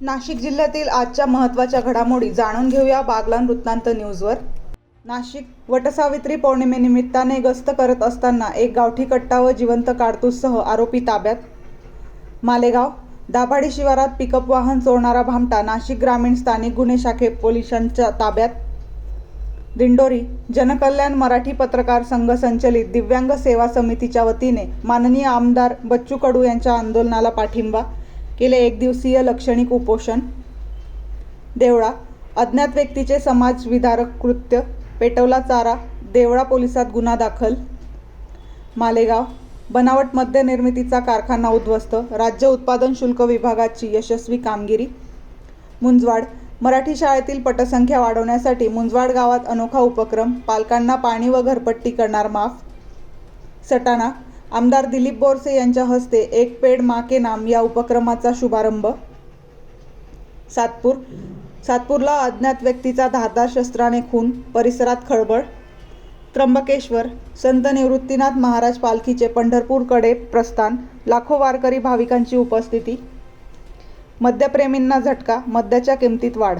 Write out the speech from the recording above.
नाशिक जिल्ह्यातील आजच्या महत्त्वाच्या घडामोडी जाणून घेऊया बागलान वृत्तांत न्यूजवर. नाशिक वटसावित्री पौर्णिमेनिमित्ताने गस्त करत असताना एक गावठी कट्टा व जिवंत काडतूससह आरोपी ताब्यात. मालेगाव दाभाडी शिवारात पिकअप वाहन चोरणारा भामटा नाशिक ग्रामीण स्थानिक गुन्हे शाखे पोलिसांच्या ताब्यात. दिंडोरी जनकल्याण मराठी पत्रकार संघ संचलित दिव्यांग सेवा समितीच्या वतीने माननीय आमदार बच्चू कडू यांच्या आंदोलनाला पाठिंबा केले एक दिवसीय लक्षणिक उपोषण. देवळा अज्ञात व्यक्तीचे समाजविधारक कृत्य पेटवला चारा देवळा पोलिसात गुन्हा दाखल. मालेगाव बनावट मद्य निर्मितीचा कारखाना उद्ध्वस्त राज्य उत्पादन शुल्क विभागाची यशस्वी कामगिरी. मुंजवाड मराठी शाळेतील पटसंख्या वाढवण्यासाठी मुंजवाड गावात अनोखा उपक्रम पालकांना पाणी व घरपट्टी करणार माफ. सटाणा आमदार दिलीप बोरसे यांच्या हस्ते एक पेड मा के नाम या उपक्रमाचा शुभारंभ. सातपूर सातपूरला अज्ञात व्यक्तीचा धारदार शस्त्राने खून परिसरात खळबळ. त्र्यंबकेश्वर संत निवृत्तीनाथ महाराज पालखीचे पंढरपूरकडे प्रस्थान लाखो वारकरी भाविकांची उपस्थिती. मद्यप्रेमींना झटका मद्याच्या किमतीत वाढ.